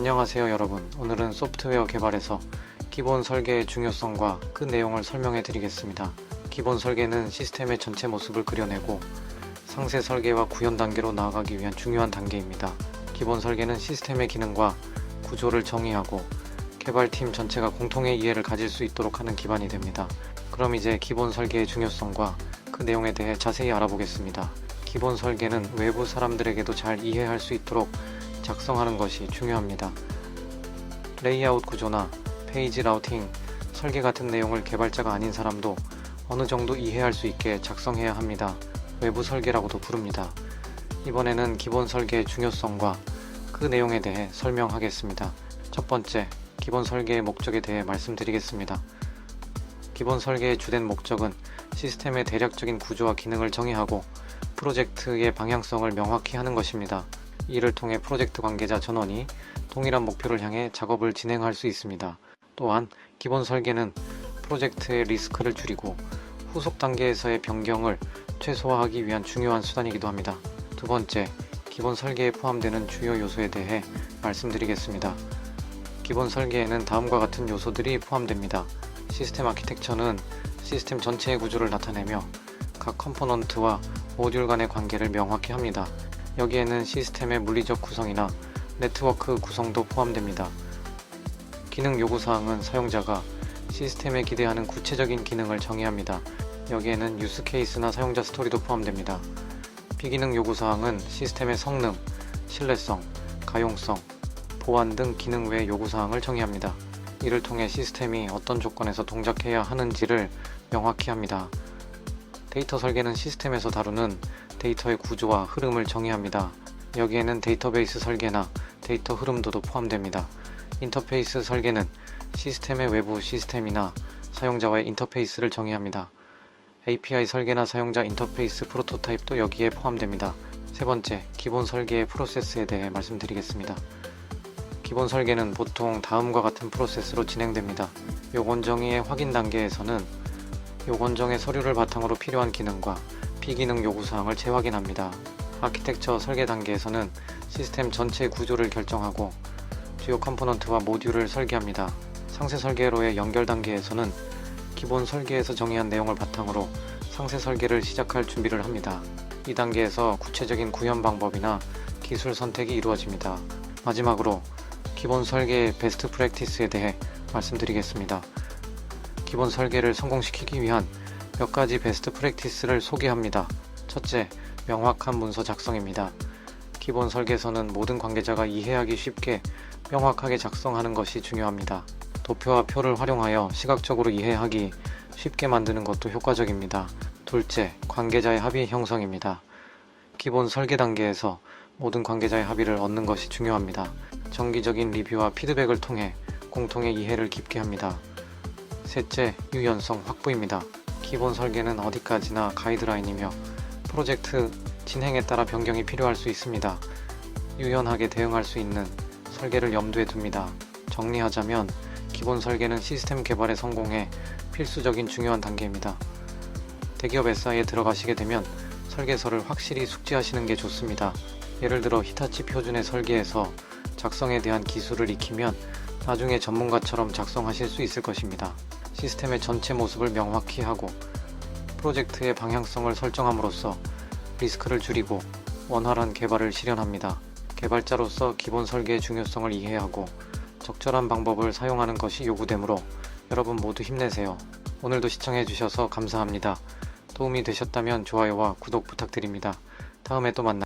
안녕하세요 여러분. 오늘은 소프트웨어 개발에서 기본 설계의 중요성과 그 내용을 설명해 드리겠습니다. 기본 설계는 시스템의 전체 모습을 그려내고 상세 설계와 구현 단계로 나아가기 위한 중요한 단계입니다. 기본 설계는 시스템의 기능과 구조를 정의하고 개발팀 전체가 공통의 이해를 가질 수 있도록 하는 기반이 됩니다. 그럼 이제 기본 설계의 중요성과 그 내용에 대해 자세히 알아보겠습니다. 기본 설계는 외부 사람들에게도 잘 이해할 수 있도록 작성하는 것이 중요합니다. 레이아웃 구조나 페이지 라우팅, 설계 같은 내용을 개발자가 아닌 사람도 어느 정도 이해할 수 있게 작성해야 합니다. 외부 설계라고도 부릅니다. 이번에는 기본 설계의 중요성과 그 내용에 대해 설명하겠습니다. 첫 번째, 기본 설계의 목적에 대해 말씀드리겠습니다. 기본 설계의 주된 목적은 시스템의 대략적인 구조와 기능을 정의하고 프로젝트의 방향성을 명확히 하는 것입니다. 이를 통해 프로젝트 관계자 전원이 동일한 목표를 향해 작업을 진행할 수 있습니다. 또한 기본 설계는 프로젝트의 리스크를 줄이고 후속 단계에서의 변경을 최소화하기 위한 중요한 수단이기도 합니다. 두 번째, 기본 설계에 포함되는 주요 요소에 대해 말씀드리겠습니다. 기본 설계에는 다음과 같은 요소들이 포함됩니다. 시스템 아키텍처는 시스템 전체의 구조를 나타내며 각 컴포넌트와 모듈 간의 관계를 명확히 합니다. 여기에는 시스템의 물리적 구성이나 네트워크 구성도 포함됩니다. 기능 요구사항은 사용자가 시스템에 기대하는 구체적인 기능을 정의합니다. 여기에는 유스 케이스나 사용자 스토리도 포함됩니다. 비기능 요구사항은 시스템의 성능, 신뢰성, 가용성, 보안 등 기능 외 요구사항을 정의합니다. 이를 통해 시스템이 어떤 조건에서 동작해야 하는지를 명확히 합니다. 데이터 설계는 시스템에서 다루는 데이터의 구조와 흐름을 정의합니다. 여기에는 데이터베이스 설계나 데이터 흐름도도 포함됩니다. 인터페이스 설계는 시스템의 외부 시스템이나 사용자와의 인터페이스를 정의합니다. API 설계나 사용자 인터페이스 프로토타입도 여기에 포함됩니다. 세 번째, 기본 설계의 프로세스에 대해 말씀드리겠습니다. 기본 설계는 보통 다음과 같은 프로세스로 진행됩니다. 요건 정의의 확인 단계에서는 요건 정의 서류를 바탕으로 필요한 기능과 비기능 요구사항을 재확인합니다. 아키텍처 설계 단계에서는 시스템 전체 구조를 결정하고 주요 컴포넌트와 모듈을 설계합니다. 상세 설계로의 연결 단계에서는 기본 설계에서 정의한 내용을 바탕으로 상세 설계를 시작할 준비를 합니다. 이 단계에서 구체적인 구현 방법이나 기술 선택이 이루어집니다. 마지막으로 기본 설계의 베스트 프랙티스에 대해 말씀드리겠습니다. 기본 설계를 성공시키기 위한 몇 가지 베스트 프랙티스를 소개합니다. 첫째, 명확한 문서 작성입니다. 기본 설계서는 모든 관계자가 이해하기 쉽게 명확하게 작성하는 것이 중요합니다. 도표와 표를 활용하여 시각적으로 이해하기 쉽게 만드는 것도 효과적입니다. 둘째, 관계자의 합의 형성입니다. 기본 설계 단계에서 모든 관계자의 합의를 얻는 것이 중요합니다. 정기적인 리뷰와 피드백을 통해 공통의 이해를 깊게 합니다. 셋째, 유연성 확보입니다. 기본 설계는 어디까지나 가이드라인이며 프로젝트 진행에 따라 변경이 필요할 수 있습니다. 유연하게 대응할 수 있는 설계를 염두에 둡니다. 정리하자면 기본 설계는 시스템 개발의 성공에 필수적인 중요한 단계입니다. 대기업 SI에 들어가시게 되면 설계서를 확실히 숙지하시는 게 좋습니다. 예를 들어 히타치 표준의 설계에서 작성에 대한 기술을 익히면 나중에 전문가처럼 작성하실 수 있을 것입니다. 시스템의 전체 모습을 명확히 하고 프로젝트의 방향성을 설정함으로써 리스크를 줄이고 원활한 개발을 실현합니다. 개발자로서 기본 설계의 중요성을 이해하고 적절한 방법을 사용하는 것이 요구되므로 여러분 모두 힘내세요. 오늘도 시청해주셔서 감사합니다. 도움이 되셨다면 좋아요와 구독 부탁드립니다. 다음에 또 만나